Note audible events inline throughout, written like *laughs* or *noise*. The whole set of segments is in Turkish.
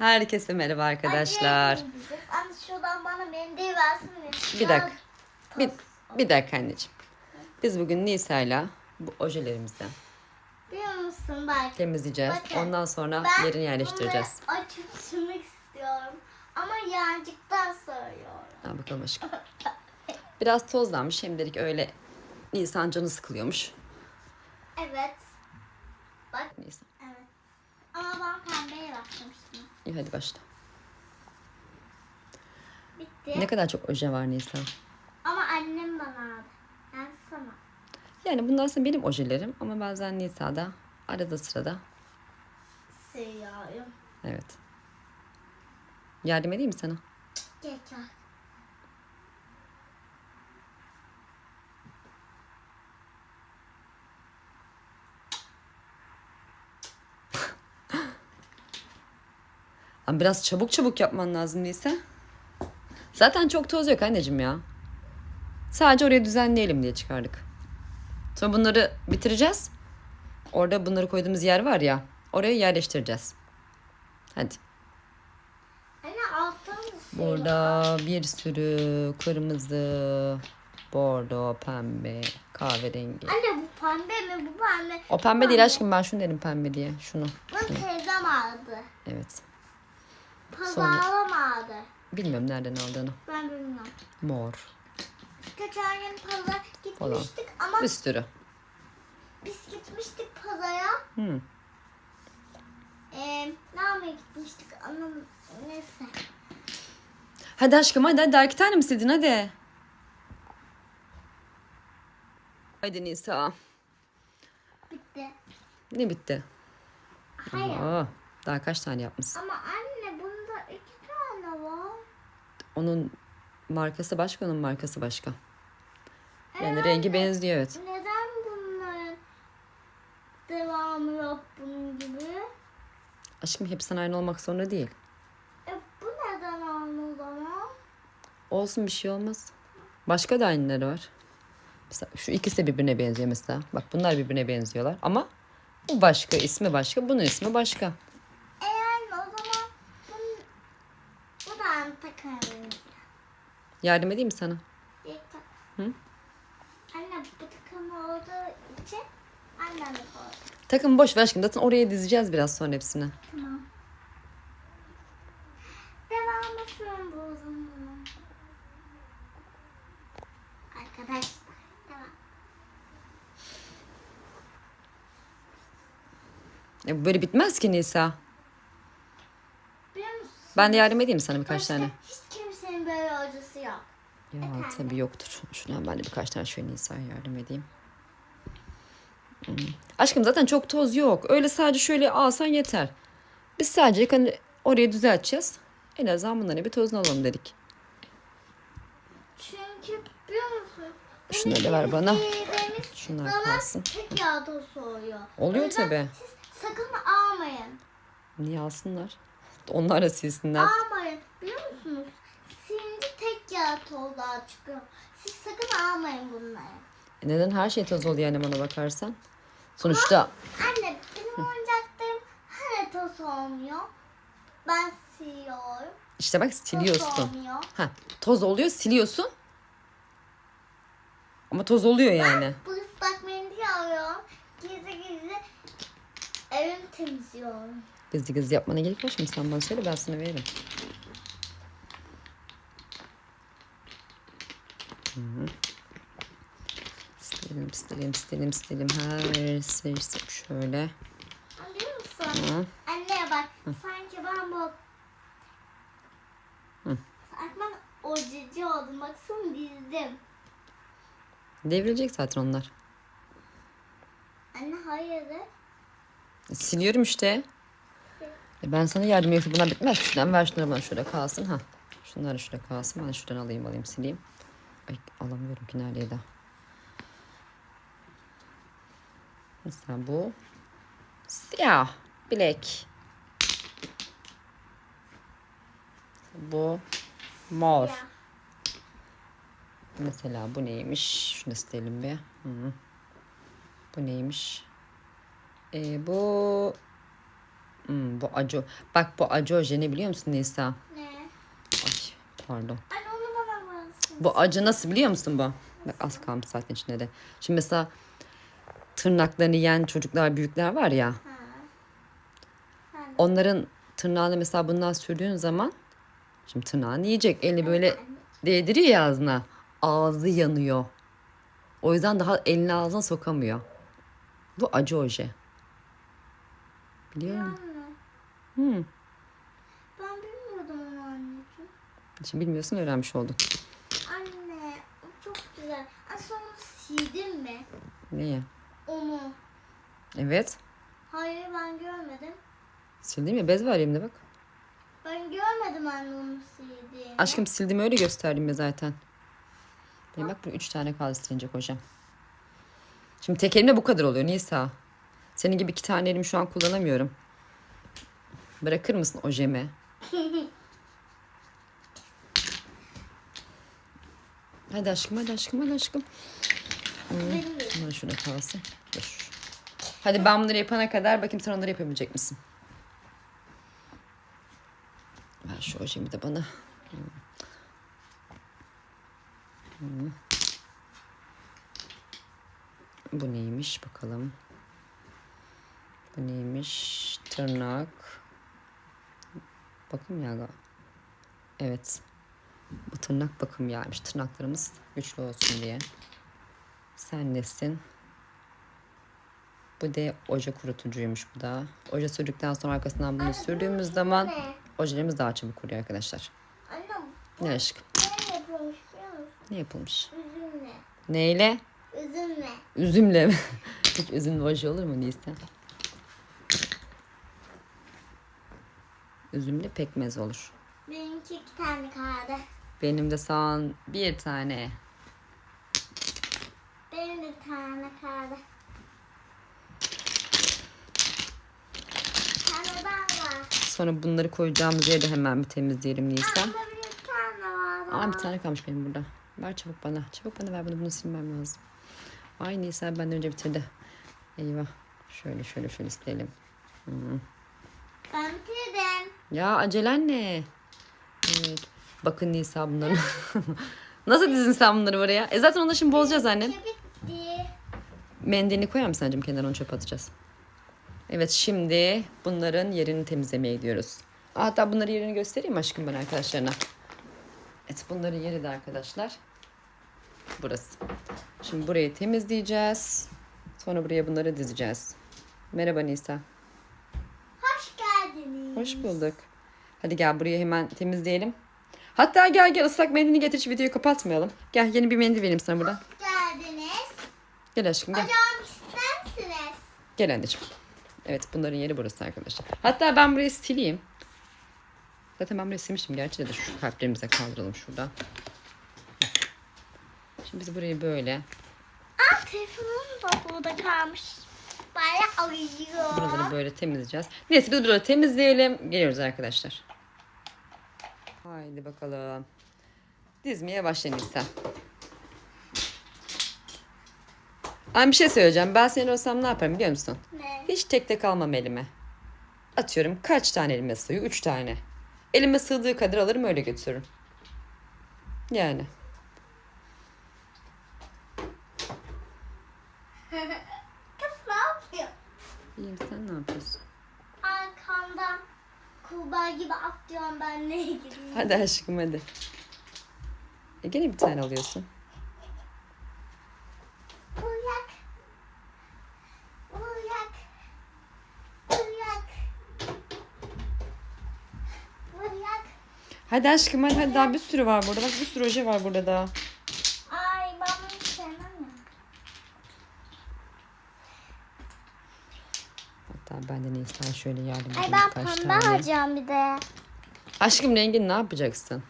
Herkese merhaba arkadaşlar. Anne, Anne şuradan bana mendil versene. Bir dakika. Bir, bir dakika anneciğim. Biz bugün Nisa'yla bu ojelerimizden Biliyor musun bak. temizleyeceğiz. Bakın, Ondan sonra Ben yerini yerleştireceğiz. bunları açıp sürmek istiyorum. Ama yağcıktan söylüyorum. Ha bakalım aşkım. *laughs* Biraz tozlanmış. Hem dedik öyle Nisan canı sıkılıyormuş. Evet. Bak. Nisa. Evet. Ama ben pembeye bakmıştım. İyi hadi başla. Bitti. Ne kadar çok oje var Nisa. Ama annem bana aldı. Ben sana. Yani bunlar aslında benim ojelerim ama bazen Nisa'da arada sırada. Sürüyorum. Evet. Yardım edeyim mi sana? Geçer. Ama biraz çabuk çabuk yapman lazım Nisa. Zaten çok toz yok anneciğim ya. Sadece oraya düzenleyelim diye çıkardık. Sonra bunları bitireceğiz. Orada bunları koyduğumuz yer var ya. Oraya yerleştireceğiz. Hadi. Anne alttan Burada bir sürü kırmızı, bordo, pembe, kahverengi. Anne bu pembe mi? Bu pembe. O pembe değil aşkım ben şunu dedim pembe diye. Şunu. Bunu teyzem aldı. Evet. Pazarlam aldı. Bilmiyorum nereden aldığını. Ben bilmiyorum. Mor. Geçen gün pazara gitmiştik ama Bir sürü. biz gitmiştik pazara. Hı. Ee, ne yapmaya gitmiştik anam neyse. Hadi aşkım hadi hadi iki tane mi sildin hadi. Hadi Nisa. Bitti. Ne bitti? Hayır. Aa, daha kaç tane yapmışsın? Ama anne bunda iki tane var. Onun markası başka, onun markası başka. Yani Ee, rengi benziyor evet. Neden bunların devamı yok bunun gibi? Aşkım hepsinin aynı olmak zorunda değil. E, bu neden aynı o zaman? Olsun bir şey olmaz. Başka da aynıları var. Mesela şu ikisi de birbirine benziyor mesela. Bak bunlar birbirine benziyorlar ama bu başka, ismi başka, bunun ismi başka. E yani o zaman bunun, bu da takımımız. Yardım edeyim mi sana? Hı? Anne bu takım olduğu için annem koydu. Takım boş ver aşkım. Zaten oraya dizeceğiz biraz sonra hepsini. Tamam. Devamı şu bu zaman. Arkadaşlar. Devam. E, bu böyle bitmez ki Nisa. Biliyor musun? Ben de yardım edeyim sana birkaç Başka tane. Hiç kimsenin böyle hocası yok. Ya tabii yoktur. Şuna ben de birkaç tane şöyle Nisa'ya yardım edeyim. Hmm. Aşkım zaten çok toz yok. Öyle sadece şöyle alsan yeter. Biz sadece hani orayı düzelteceğiz. En azından bunların bir tozunu alalım dedik. Çünkü biliyor musun? Şunları da ver bana. Şunlar kalsın. tek yağ tozu oluyor. Tabii. Siz sakın almayın. Niye alsınlar? Onlar da silsinler. Almayın. Yağ tozlar çıkıyor. Siz sakın almayın bunları. E neden her şey toz oluyor yani bana bakarsan? Sonuçta Anne benim oyuncaklarım hani toz olmuyor. Ben siliyorum. işte bak Toz siliyorsun. olmuyor. Ha, toz oluyor siliyorsun. Ama toz oluyor yani. Bu ıslak mendil alıyorum. Gizli gizli evimi temizliyorum. Gizli gizli yapmana gerek yok şimdi sen bana söyle ben sana veririm. Hı hı. Silelim, silelim, silelim, silelim. Her şey şöyle. Anlıyor musun? Hı. Anne bak sanki ben bu Hı. sanki ben ojici oldum. Baksana dizdim. Devrilecek zaten onlar. Anne hayırdır? E, Siliyorum işte. E, ben sana yardım ediyorum. Bunlar bitmez. Şuradan ver şunları bana şurada kalsın. ha. Şunlar şurada kalsın. Ben şuradan alayım alayım sileyim. Ay alamıyorum ki neredeydi? Mesela bu siyah bilek. Bu mor. Ya. Mesela bu neymiş? Şunu silelim bir. Hı. Bu neymiş? Ee, bu Hmm, bu acı. Bak bu acı ne biliyor musun Nisa? Ne? Ay pardon. Versin. Bu acı nasıl biliyor musun bu? Bak az kalmış zaten içinde de. Şimdi mesela tırnaklarını yiyen çocuklar büyükler var ya. Onların tırnağını mesela bundan sürdüğün zaman şimdi tırnağını yiyecek. Elini böyle değdiriyor ya ağzına. Ağzı yanıyor. O yüzden daha elini ağzına sokamıyor. Bu acı oje. Biliyor musun? Hmm. Ben bilmiyordum onu anneciğim. Şimdi bilmiyorsun öğrenmiş oldun. Anne o çok güzel. Aslında onu sildin Niye? Onu. Evet. Hayır ben görmedim. Sildim ya bez var elimde bak. Ben görmedim anne onu sildiğini. Aşkım sildim öyle gösterdim ya zaten. Benim bak bu üç tane kaldı silinecek hocam. Şimdi tek elimle bu kadar oluyor Nisa. Senin gibi iki tane elimi şu an kullanamıyorum. Bırakır mısın ojemi? *laughs* hadi aşkım hadi aşkım hadi aşkım. Bunlar şurada kalsın. Dur. Hadi ben bunları yapana kadar bakayım sen onları yapabilecek misin? Ver şu ojemi de bana. Hmm. Bu neymiş bakalım. Bu neymiş? Tırnak. Bakım yağı. Evet. Bu tırnak bakım yağıymış. Tırnaklarımız güçlü olsun diye. Sen nesin? Bu da oje kurutucuymuş bu da. Oje sürdükten sonra arkasından bunu sürdüğümüz zaman Ne? ojelerimiz daha çabuk kuruyor arkadaşlar. Anne Ne aşkım? ne yapıyormuş biliyor musun? Ne yapılmış? Üzümle. Neyle? Üzümle. Üzümle mi? *laughs* Hiç üzümlü oje olur mu Nisa? Üzümlü pekmez olur. Benimki iki tane kaldı. Benim de son bir tane. Tane kaldı. Bir tane daha var. Sonra bunları koyacağımız yeri de hemen bir temizleyelim Nisa. Ama bir tane var. Aa bir tane kalmış benim burada. Ver çabuk bana. Çabuk bana ver bunu. Bunu silmem lazım. Ay Nisa benden önce bitirdi. Eyvah. Şöyle şöyle şöyle silelim. Ben bitirdim. Ya acelen ne? Evet. Bakın Nisa bunları. *laughs* Nasıl dizin sen bunları buraya? E zaten onları şimdi bozacağız annem. Bitti. Mendilini koyar mısın anneciğim kenara onu çöpe atacağız. Evet şimdi bunların yerini temizlemeye gidiyoruz. Hatta bunları yerini göstereyim aşkım ben arkadaşlarına. Evet bunların yeri de arkadaşlar. Burası. Şimdi burayı temizleyeceğiz. Sonra buraya bunları dizeceğiz. Merhaba Nisa. Hoş geldiniz. Hoş bulduk. Hadi gel burayı hemen temizleyelim. Hatta gel gel ıslak mendilini getir videoyu kapatmayalım. Gel yeni bir mendil vereyim sana buradan. Gel aşkım gel. Hocam ister misiniz? Gel anneciğim. Evet bunların yeri burası arkadaşlar. Hatta ben burayı sileyim. Zaten ben burayı silmiştim gerçi de şu kalplerimize kaldıralım şuradan. Şimdi biz burayı böyle Aa telefonum da burada kalmış. Bari arıyor. buraları böyle temizleyeceğiz. Neyse biz buraları temizleyelim. Geliyoruz arkadaşlar. Haydi bakalım. Dizmeye başlayın sen. Ben bir şey söyleyeceğim. Ben senin olsam ne yaparım biliyor musun? Ne? Hiç tek tek almam elime. Atıyorum kaç tane elime sığıyor? Üç tane. Elime sığdığı kadar alırım öyle götürürüm. Yani. *laughs* Kız ne yapıyor? İyiyim sen ne yapıyorsun? Arkamdan kurbağa gibi atlıyorum ben neye *laughs* gireyim? Hadi aşkım hadi. E gene bir tane alıyorsun. Hadi aşkım hadi, hadi daha bir sürü var burada. Bak bir sürü oje var burada daha. Ay ben bunu sevmem ya. Hatta ben de neyse şöyle yardım Ay edeyim ben birkaç pembe tane. alacağım bir de. Aşkım rengini ne yapacaksın?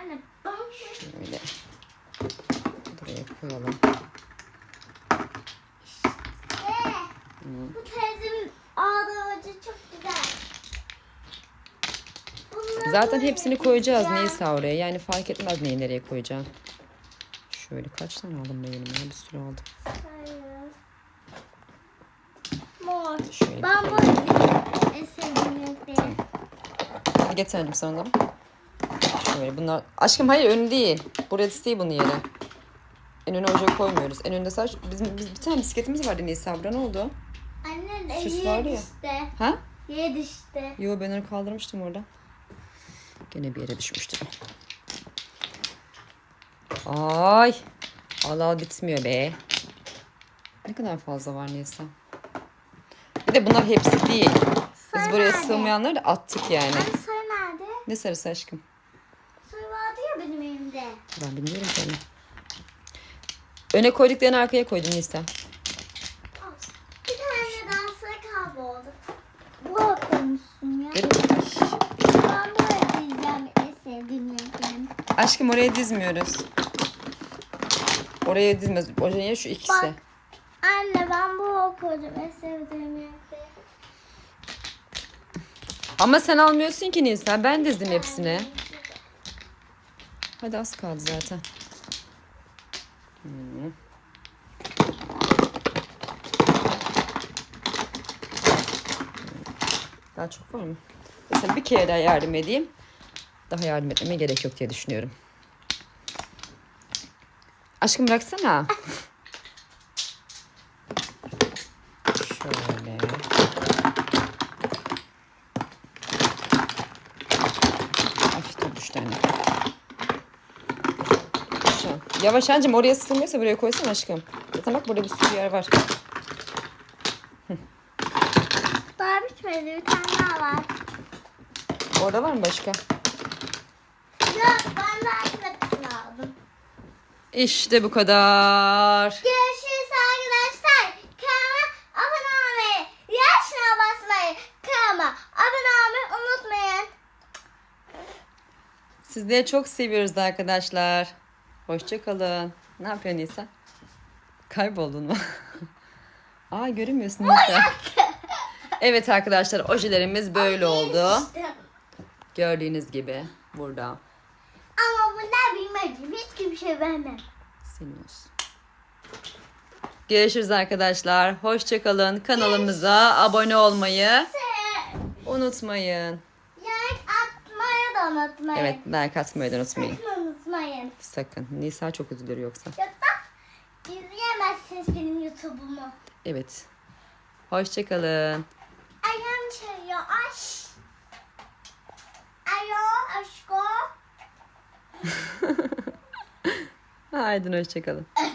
Anne ben Şöyle. Buraya koyalım. Ee, bu ağzı çok güzel. Bunları Zaten hepsini koyacağız neyse oraya. Yani fark etmez neyi nereye koyacağım. Şöyle kaç tane aldım ben elime? Bir sürü aldım. Mor. Şöyle Ben bu en sevdiğim renkleri. Hadi getir anneciğim sana. Şöyle bunlar. Aşkım hayır ön değil. Burası değil bunun yeri. En öne ocağı koymuyoruz. En önde sadece bizim biz, bir tane bisikletimiz vardı Nisa. Bura ne oldu? Anne Süs var yedi ya. işte. Ha? Yedi işte. Yo ben onu kaldırmıştım orada. Gene bir yere düşmüştü. Ay. Allah al bitmiyor be. Ne kadar fazla var Nisa. Bir de bunlar hepsi değil. Biz Sarı buraya nerede? sığmayanları da attık yani. Anne sarı nerede? Ne sarısı aşkım? Sarı vardı ya benim elimde. Ben bilmiyorum canım. Öne koyduklarını arkaya koydum Nisa. Al. Bir tane daha sarı kayboldu. Bu okumuşsun ya. Ben böyle diyeceğim en sevdiğim renklerim. Aşkım oraya dizmiyoruz. Oraya dizmez. Oraya şu ikisi. Bak. Anne ben bu okudum en sevdiğim renkleri. Ama sen almıyorsun ki Nisa. Ben dizdim hepsini. Hadi az kaldı zaten. Hmm. Daha çok var mı? Mesela bir kere daha yardım edeyim. Daha yardım etmeme gerek yok diye düşünüyorum. Aşkım bıraksana. Şöyle. Dur üç tane. Yavaş anneciğim oraya sığmıyorsa buraya koysan aşkım. Zaten bak burada bir sürü yer var. Daha bitmedi bir tane daha var. Orada var mı başka? Yok ben de arkadaşını aldım. İşte bu kadar. Görüşürüz arkadaşlar. Kanalıma abone olmayı, yaşına basmayı, kanalıma abone olmayı unutmayın. Sizleri çok seviyoruz arkadaşlar. Hoşçakalın. Ne yapıyorsun Nisa? Kayboldun mu? *laughs* Aa görünmüyorsun Nisa. Evet arkadaşlar ojelerimiz böyle oldu. Gördüğünüz gibi burada. Hiç kimse vermem. Senin olsun. Görüşürüz arkadaşlar. Hoşçakalın. Kanalımıza abone olmayı unutmayın. Like atmayı da unutmayın. Evet like atmayı da unutmayın. Sakın unutmayın. Sakın. Nisa çok üzülür yoksa. Yoksa izleyemezsiniz benim YouTube'umu. Evet. Hoşçakalın. Ayağım çayıyor. Aş. Alo aşko. *laughs* Haydi hoşçakalın. *laughs*